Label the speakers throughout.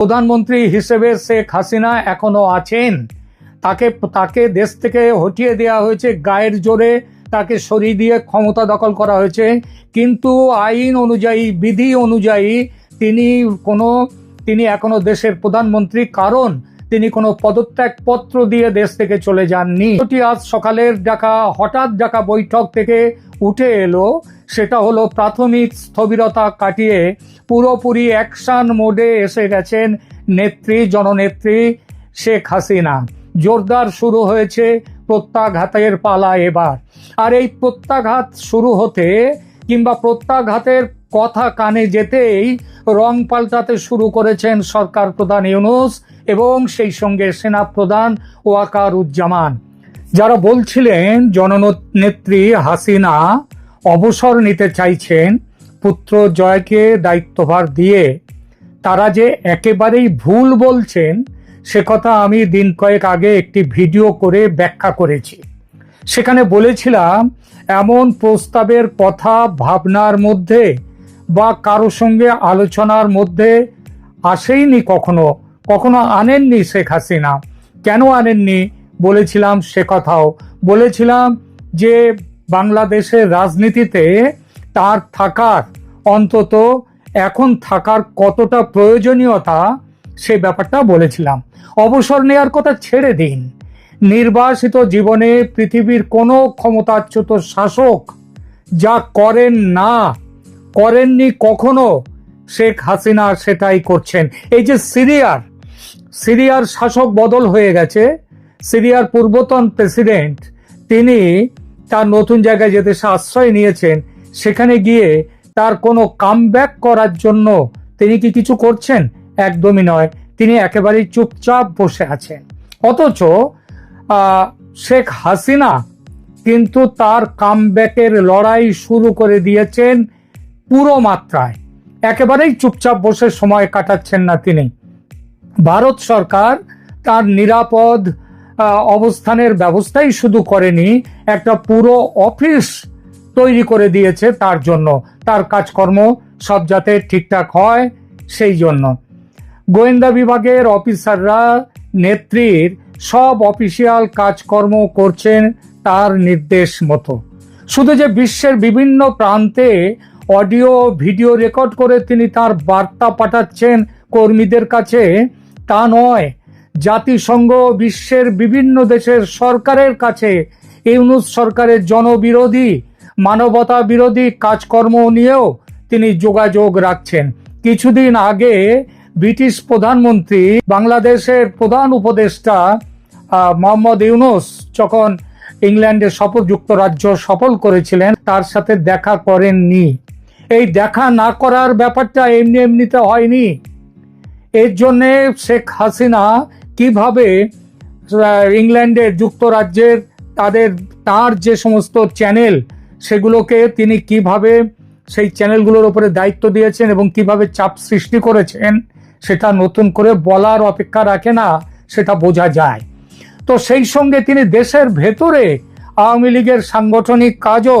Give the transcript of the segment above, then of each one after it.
Speaker 1: প্রধানমন্ত্রী হিসেবে শেখ হাসিনা এখনও আছেন। তাকে তাকে দেশ থেকে হটিয়ে দেওয়া হয়েছে, গায়ের জোরে তাকে সরিয়ে দিয়ে ক্ষমতা দখল করা হয়েছে। কিন্তু আইন অনুযায়ী, বিধি অনুযায়ী তিনি কোনো, তিনি এখনও দেশের প্রধানমন্ত্রী, কারণ তিনি কোনো পদত্যাগ পত্র দিয়ে দেশ থেকে চলে যাননি। আজ সকালের ডাকা, হঠাৎ ডাকা বৈঠক থেকে উঠে এলো সেটা হলো প্রাথমিক স্থবিরতা কাটিয়ে পুরোপুরি অ্যাকশন মোডে এসে গেছেন নেত্রী, জননেত্রী শেখ হাসিনা। জোরদার শুরু হয়েছে প্রত্যাঘাতের পালা এবার। আর এই প্রত্যাঘাত শুরু হতে কিংবা প্রত্যাঘাতের কথা কানে যেতেই রং পাল্টাতে শুরু করেছেন সরকার প্রধান ইউনুস এবং সেই সঙ্গে সেনা প্রধান ওয়াকার উজ্জামান যারা বলছিলেন জননেত্রী হাসিনা অবসর নিতে চাইছেন পুত্র জয়কে দায়িত্বভার দিয়ে। তারা যে একেবারেই ভুল বলছেন, সে কথা আমি দিন কয়েক আগে একটি ভিডিও করে ব্যাখ্যা করেছি। সেখানে বলেছিলাম, এমন প্রস্তাবের কথা ভাবনার মধ্যে বা কারও সঙ্গে আলোচনার মধ্যে আসেইনি কখনো কখনো আনেননি শেখ হাসিনা। কেন আনেননি? বলেছিলাম সে কথাও। বলেছিলাম যে বাংলাদেশের রাজনীতিতে তার থাকার, অন্তত এখন থাকার কতটা প্রয়োজনীয়তা, সে ব্যাপারটা বলেছিলাম। অবসর নেওয়ার কথা ছেড়ে দিন। নির্বাসিত জীবনে পৃথিবীর কোনো ক্ষমতাচ্যুত শাসক যা করেন না, করেননি কখনো, শেখ হাসিনা সেটাই করছেন। এই যে সিরিয়ার সিরিয়ার শাসক বদল হয়ে গেছে। সিরিয়ার পূর্বতন প্রেসিডেন্ট, তিনি তার নতুন জায়গায় যেতে দেশে আশ্রয় নিয়েছেন, সেখানে গিয়ে তার কোনো কামব্যাক করার জন্য তিনি কি কিছু করছেন? একদমই নয়। তিনি একেবারেই চুপচাপ বসে আছেন। অথচ শেখ হাসিনা কিন্তু তার কামব্যাকের লড়াই শুরু করে দিয়েছেন পুরো মাত্রায়। একেবারেই চুপচাপ বসে সময় কাটাচ্ছেন না তিনি। ভারত সরকার তার নিরাপদ অবস্থানের ব্যবস্থাই শুধু করেনি, একটা পুরো অফিস তৈরি করে দিয়েছে তার জন্য। তার কাজকর্ম সব যাতে ঠিকঠাক হয় সেই জন্য। গোয়েন্দা বিভাগের অফিসাররা, নেত্রীর সব অফিসিয়াল কাজকর্ম করছেন তার নির্দেশ মতো। শুধু যে বিশ্বের বিভিন্ন প্রান্তে অডিও, ভিডিও রেকর্ড করে তিনি তার বার্তা পাঠাচ্ছেন কর্মীদের কাছে, তা নয় জাতিসংঘ বিশ্বের বিভিন্ন দেশের সরকারের কাছে ইউনুস সরকারের জনবিরোধী, মানবতা বিরোধী কাজকর্ম নিয়েও তিনি যোগাযোগ রাখছেন। কিছুদিন আগে ব্রিটিশ প্রধানমন্ত্রী, বাংলাদেশের প্রধান উপদেষ্টা মোহাম্মদ ইউনুস যখন ইংল্যান্ডে সফর, যুক্তরাজ্য সফল করেছিলেন, তার সাথে দেখা করেননি। এই দেখা না করার ব্যাপারটা এমনি এমনিতে হয়নি। এর জন্যে শেখ হাসিনা কীভাবে ইংল্যান্ডের যুক্তরাজ্যের তাদের, তার যে সমস্ত চ্যানেল, সেগুলোকে তিনি কীভাবে সেই চ্যানেলগুলোর উপরে দায়িত্ব দিয়েছেন এবং কীভাবে চাপ সৃষ্টি করেছেন, সেটা নতুন করে বলার অপেক্ষা রাখে না, সেটা বোঝা যায়। তো সেই সঙ্গে তিনি দেশের ভেতরে আওয়ামী লীগের সাংগঠনিক কাজও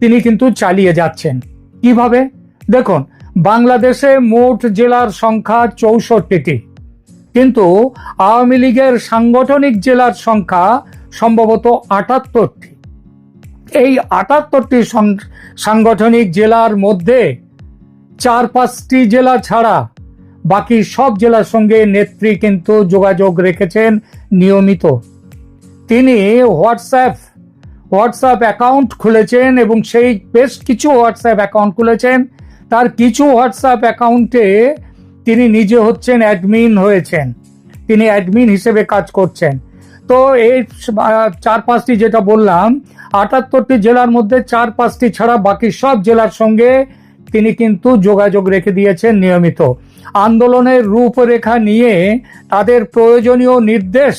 Speaker 1: তিনি কিন্তু চালিয়ে যাচ্ছেন। কীভাবে? দেখুন, বাংলাদেশে মোট জেলার সংখ্যা চৌষট্টিটি। আওয়ামী লীগের সাংগঠনিক জেলার সংখ্যা সম্ভবত আটাত্তরটি। এই আটাত্তরটি সাংগঠনিক জেলার মধ্যে চার পাঁচটি জেলা ছাড়া বাকি সব জেলার সঙ্গে নেত্রী কিন্তু যোগাযোগ রেখেছেন নিয়মিত। তিনি হোয়াটসঅ্যাপ হোয়াটসঅ্যাপ অ্যাকাউন্ট খুলেছেন এবং সেই বেশ কিছু হোয়াটসঅ্যাপ অ্যাকাউন্ট খুলেছেন। তার কিছু হোয়াটসঅ্যাপ অ্যাকাউন্টে তিনি নিজে হচ্ছেন অ্যাডমিন হয়েছেন। তিনি অ্যাডমিন হিসেবে কাজ করছেন। তো এই চার পাঁচটি যেটা বললাম, আটাত্তরটি জেলার মধ্যে চার পাঁচটি ছাড়া বাকি সব জেলার সঙ্গে তিনি কিন্তু যোগাযোগ রেখে দিয়েছেন নিয়মিত। আন্দোলনের রূপরেখা নিয়ে তাদের প্রয়োজনীয় নির্দেশ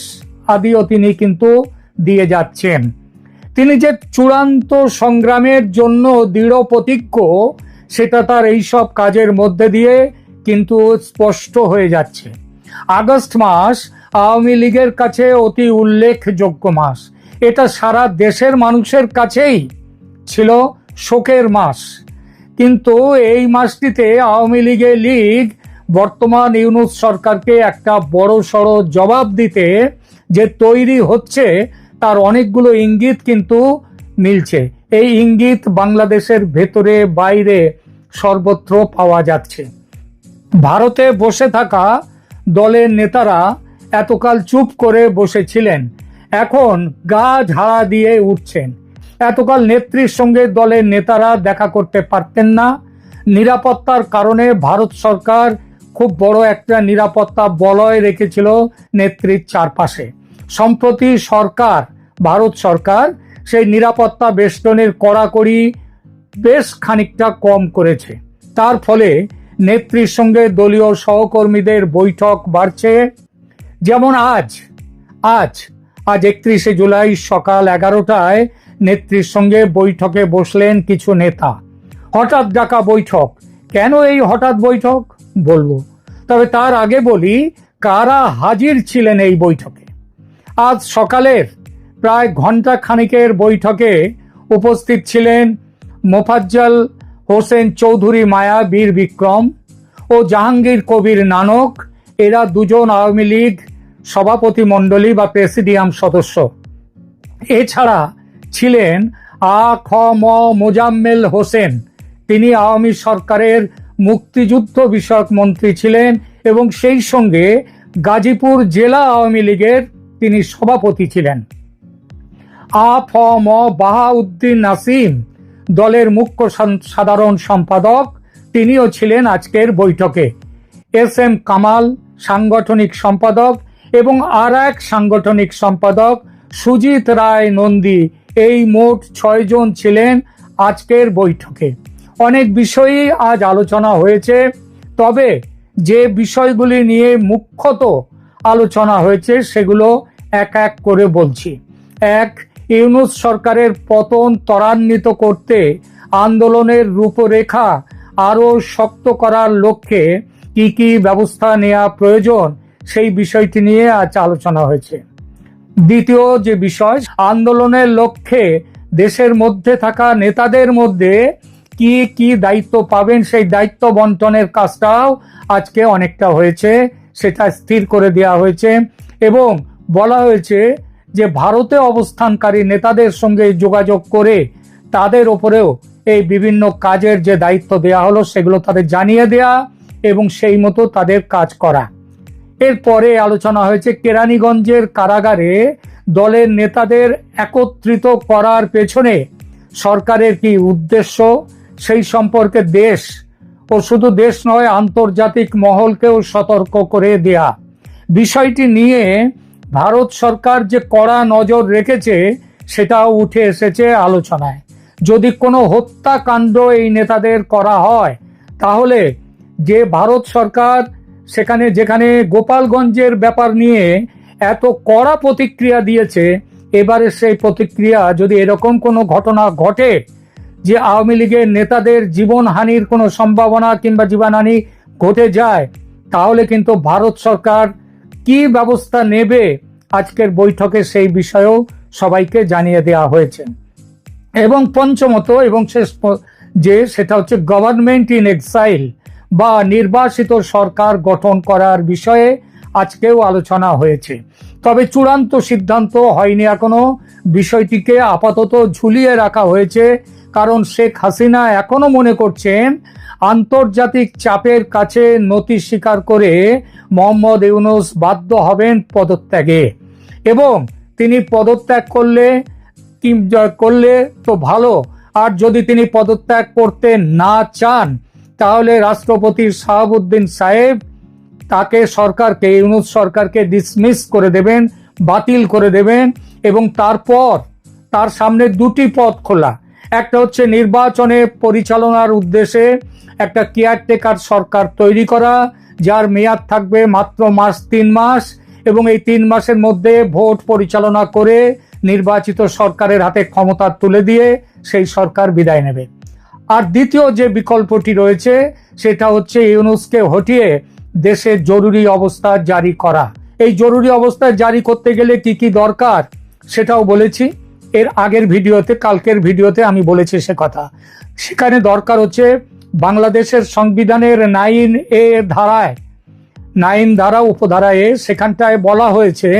Speaker 1: আদিও তিনি কিন্তু দিয়ে যাচ্ছেন। তিনি যে চূড়ান্ত সংগ্রামের জন্য দৃঢ় প্রতিজ্ঞ, সেটা তার এইসব কাজের মধ্যে দিয়ে কিন্তু স্পষ্ট হয়ে যাচ্ছে। আগস্ট মাস আওয়ামী লীগের কাছে অতি উল্লেখযোগ্য মাস। এটা সারা দেশের মানুষের কাছেই ছিল শোকের মাস। কিন্তু এই মাসটিতে আওয়ামী লীগের লীগ বর্তমান ইউনুস সরকারকে একটা বড় সড় জবাব দিতে যে তৈরি হচ্ছে, তার অনেকগুলো ইঙ্গিত কিন্তু মিলছে। এই ইঙ্গিত বাংলাদেশের ভেতরে বাইরে সর্বত্র পাওয়া যাচ্ছে। ভারতে বসে থাকা দলের নেতারা এতকাল চুপ করে বসেছিলেন। এখন গা ঝাড়া দিয়ে উঠছেন। এতকাল নেত্রীর সঙ্গে দলের নেতারা দেখা করতে পারতেন না। নিরাপত্তার কারণে ভারত সরকার খুব বড় একটা নিরাপত্তা বলয় রেখেছিল নেত্রীর চারপাশে। সম্প্রতি সরকার, ভারত সরকার সেই নিরাপত্তা বেষ্টনের কড়াকড়ি বেশ খানিকটা কম করেছে। তার ফলে নেত্রীর সঙ্গে দলীয় সহকর্মীদের বৈঠক বাড়ছে। যেমন আজ আজ আজ একত্রিশে জুলাই সকাল এগারোটায় নেত্রীর সঙ্গে বৈঠকে বসলেন কিছু নেতা। হঠাৎ ডাকা বৈঠক। কেন এই হঠাৎ বৈঠক? বলব। তবে তার আগে বলি, কারা হাজির ছিলেন এই বৈঠকে? আজ সকালের প্রায় ঘণ্টা খানিকের বৈঠকে উপস্থিত ছিলেন মোফাজ্জল হোসেন চৌধুরী মায়া, বীর বিক্রম ও জাহাঙ্গীর কবির নানক, এরা দুজন আওয়ামী লীগ সভাপতি মণ্ডলী বা প্রেসিডিয়াম সদস্য। এছাড়া ছিলেন আ, খ, ম, মোজাম্মেল হোসেন। তিনি আওয়ামী সরকারের মুক্তিযুদ্ধ বিষয়ক মন্ত্রী ছিলেন এবং সেই সঙ্গে গাজীপুর জেলা আওয়ামী লীগের তিনি সভাপতি ছিলেন। আ, ফ, ম, বাহাউদ্দিন নাসিম দলের মুখ্য সাধারণ সম্পাদক, তিনিও ছিলেন আজকের বৈঠকে। এস এম কামাল সাংগঠনিক সম্পাদক এবং আর এক সাংগঠনিক সম্পাদক সুজিত রায় নন্দী এই মোট ছয়জন ছিলেন আজকের বৈঠকে। অনেক বিষয়ই আজ আলোচনা হয়েছে, তবে যে বিষয়গুলি নিয়ে মুখ্যত আলোচনা হয়েছে সেগুলো এক এক করে বলছি। এক ইউনুস সরকারের পতন ত্বরান্বিত করতে আন্দোলনের রূপরেখা আরও শক্ত করার লক্ষ্যে কি কি ব্যবস্থা নেওয়া প্রয়োজন সেই বিষয়টি নিয়ে আজ আলোচনা হয়েছে। দ্বিতীয় যে বিষয়, আন্দোলনের লক্ষ্যে দেশের মধ্যে থাকা নেতাদের মধ্যে কি কি দায়িত্ব পাবেন সেই দায়িত্ব বন্টনের কাজটাও আজকে অনেকটা হয়েছে, সেটা স্থির করে দেওয়া হয়েছে এবং বলা হয়েছে যে ভারতে অবস্থানকারী নেতাদের সঙ্গে যোগাযোগ করে তাদের ওপরেও এই বিভিন্ন কাজের যে দায়িত্ব দেওয়া হলো, সেগুলো তাদের জানিয়ে দেয়া এবং সেই মতো তাদের কাজ করা। এরপরে আলোচনা হয়েছে কেরানীগঞ্জের কারাগারে দলের নেতাদের একত্রিত করার পেছনে সরকারের কি উদ্দেশ্য? সেই সম্পর্কে দেশ, ও শুধু দেশ নয়, আন্তর্জাতিক মহলকেও সতর্ক করে দেয়া। বিষয়টি নিয়ে ভারত সরকার যে কড়া নজর রেখেছে, সেটাও উঠে এসেছে আলোচনায়। যদি কোনো হত্যাকাণ্ড এই নেতাদের করা হয়, তাহলে যে ভারত সরকার সেখানে যেখানে গোপালগঞ্জের ব্যাপার নিয়ে এত কড়া প্রতিক্রিয়া দিয়েছে, এবারে সেই প্রতিক্রিয়া যদি এরকম কোনো ঘটনা ঘটে, যে আওয়ামী লীগের নেতাদের জীবনহানির কোনো সম্ভাবনা কিংবা জীবনহানি ঘটে যায়, তাহলে কিন্তু ভারত সরকার কি ব্যবস্থা নেবে আজকের বৈঠকে সেই বিষয়েও সবাইকে জানিয়ে দেওয়া হয়েছে। এবং পঞ্চমত এবং শেষ যে সেটা হচ্ছে গভর্নমেন্ট ইন এক্সাইল বা নির্বাসিত সরকার গঠন করার বিষয়ে আজকেও আলোচনা হয়েছে। তবে চূড়ান্ত সিদ্ধান্ত হয়নি এখনও। বিষয়টিকে আপাতত ঝুলিয়ে রাখা হয়েছে। কারণ শেখ হাসিনা এখনও মনে করছেন আন্তর্জাতিক চাপের কাছে নতি স্বীকার করে মোহাম্মদ ইউনুস বাধ্য হবেন পদত্যাগে। এবং তিনি পদত্যাগ করলে করলে তো ভালো। আর যদি তিনি পদত্যাগ করতে না চান, তাহলে রাষ্ট্রপতি শাহাবুদ্দিন সাহেব তাকে সরকারকে, ইউনুস সরকারকে ডিসমিস করে দেবেন, বাতিল করে দেবেন এবং তারপর তার সামনে দুটি পথ খোলা। একটা হচ্ছে নির্বাচনে পরিচালনার উদ্দেশ্যে একটা কেয়ারটেকার সরকার তৈরি করা, যার মেয়াদ থাকবে মাত্র মাস তিন মাস এবং এই তিন মাসের মধ্যে ভোট পরিচালনা করে নির্বাচিত সরকারের হাতে ক্ষমতা তুলে দিয়ে সেই সরকার বিদায় নেবে। আর দ্বিতীয় যে বিকল্পটি রয়েছে, সেটা হচ্ছে ইউনুসকে হটিয়ে দেশে জরুরি অবস্থা জারি করা। এই জরুরি অবস্থা জারি করতে গেলে কি কি দরকার, সেটাও বলেছি। এর আগের ভিডিওতে, কালকের ভিডিওতে আমি বলেছি সে কথা। সেখানে দরকার হচ্ছে বাংলাদেশের সংবিধানের নাইন এ ধারায়, নাইন ধারা উপধারায় সেখানটায় বলা হয়েছে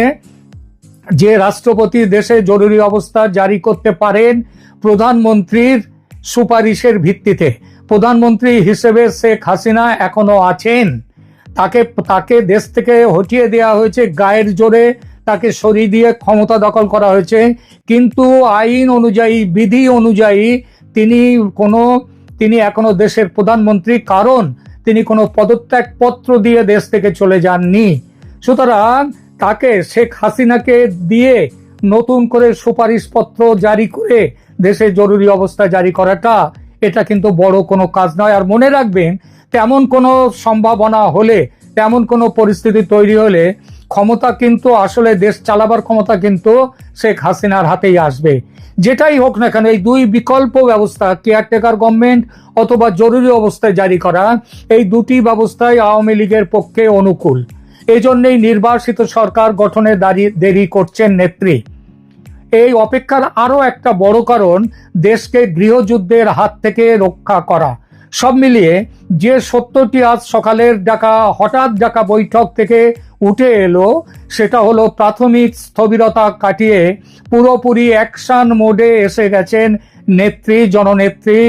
Speaker 1: যে রাষ্ট্রপতি দেশে জরুরি অবস্থা জারি করতে পারেন প্রধানমন্ত্রীর সুপারিশের ভিত্তিতে। প্রধানমন্ত্রী হিসেবে শেখ হাসিনা এখনও আছেন। তাকে তাকে দেশ থেকে হটিয়ে দেওয়া হয়েছে, গায়ের জোরে তাকে সরিয়ে দিয়ে ক্ষমতা দখল করা হয়েছে। কিন্তু আইন অনুযায়ী, বিধি অনুযায়ী তিনি কোনো তিনি এখনও দেশের প্রধানমন্ত্রী, কারণ তিনি কোনো পদত্যাগপত্র দিয়ে দেশ থেকে চলে যাননি। সুতরাং তাকে শেখ হাসিনাকে দিয়ে নতুন করে সুপারিশপত্র জারি করে দেশে জরুরি অবস্থা জারি করাটা, এটা কিন্তু বড় কোনো কাজ নয়। আর মনে রাখবেন, তেমন কোনো সম্ভাবনা হলে, তেমন কোনো পরিস্থিতি তৈরি হলে ক্ষমতা কিন্তু আসলে দেশ চালাবার ক্ষমতা কিন্তু শেখ হাসিনার হাতেই আসবে। যেটাই হোক না কেন, এই দুই বিকল্প ব্যবস্থা কেয়ারটেকার গভর্নমেন্ট অথবা জরুরি অবস্থায় জারি করা, এই দুটি ব্যবস্থাই আওয়ামী লীগের পক্ষে অনুকূল। এই জন্যই নির্বাসিত সরকার গঠনে দাঁড়িয়ে দেরি করছেন নেত্রী। এই অপেক্ষার আরও একটা বড় কারণ, দেশকে গৃহযুদ্ধের হাত থেকে রক্ষা করা। সব মিলিয়ে যে সত্যটি আজ সকালের ডাকা, হঠাৎ ডাকা বৈঠক থেকে উঠে এলো, সেটা হলো প্রাথমিক স্থবিরতা কাটিয়ে পুরোপুরি অ্যাকশন মোডে এসে গেছেন নেত্রী, জননেত্রী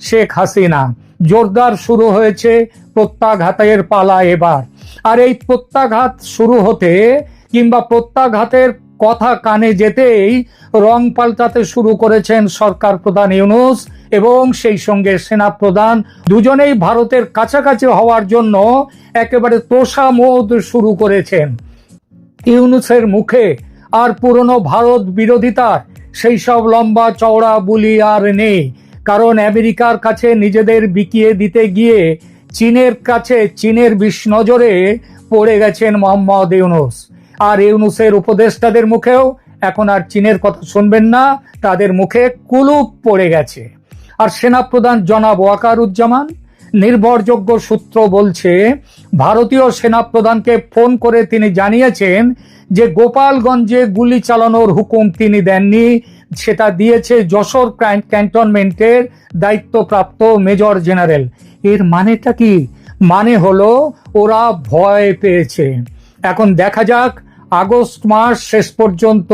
Speaker 1: শেখ হাসিনা। জোরদার শুরু হয়েছে প্রত্যাঘাতের পালা এবার। আর এই প্রত্যাঘাত শুরু হতে কিংবা প্রত্যাঘাতের কথা কানে যেতেই রং পাল্টাতে শুরু করেছেন সরকার প্রধান ইউনুস এবং সেই সঙ্গে সেনা প্রধান দুজনেই ভারতের কাছাকাছি হওয়ার জন্য একেবারে তোষামোদ শুরু করেছেন। ইউনুসের মুখে আর পুরনো ভারত বিরোধিতার সেই সব লম্বা চওড়া বুলি আর নেই, কারণ আমেরিকার কাছে নিজেদের বিকিয়ে দিতে গিয়ে চীনের কাছে চীনের বিষ নজরে পড়ে গেছেন মোহাম্মদ ইউনুস। আর ইউনুসের উপদেষ্টাদের মুখেও এখন আর চীনের কথা শুনবেন না, তাদের মুখে কুলুপ পড়ে গেছে। আর সেনাপ্রধান জনাব ওয়াকারুজ্জামান, নির্ভরযোগ্য সূত্র বলছে, ভারতীয় সেনাপ্রধানকে ফোন করে তিনি জানিয়েছেন যে গোপালগঞ্জে গুলি চালানোর হুকুম তিনি দেননি। সেটা দিয়েছে যশোর ক্যান- ক্যান্টনমেন্টের দায়িত্বপ্রাপ্ত মেজর জেনারেল। এর মানেটা কি? মানে হলো ওরা ভয় পেয়েছে। এখন দেখা যাক আগস্ট মাস শেষ পর্যন্ত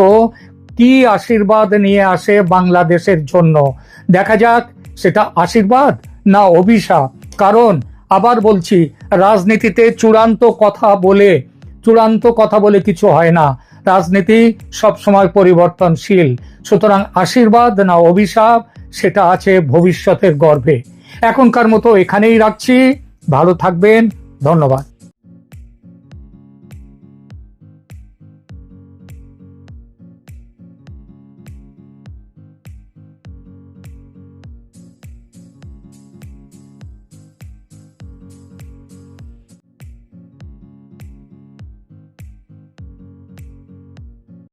Speaker 1: কি আশীর্বাদ নিয়ে আসে বাংলাদেশের জন্য? দেখা যাক, সেটা আশীর্বাদ না অভিশাপ? কারণ, আবার বলছি, রাজনীতিতে চূড়ান্ত কথা বলে, চূড়ান্ত কথা বলে কিছু হয় না। রাজনীতি সবসময় পরিবর্তনশীল। সুতরাং আশীর্বাদ না অভিশাপ, সেটা আছে ভবিষ্যতের গর্ভে। এখনকার মতো এখানেই রাখছি। ভালো থাকবেন। ধন্যবাদ।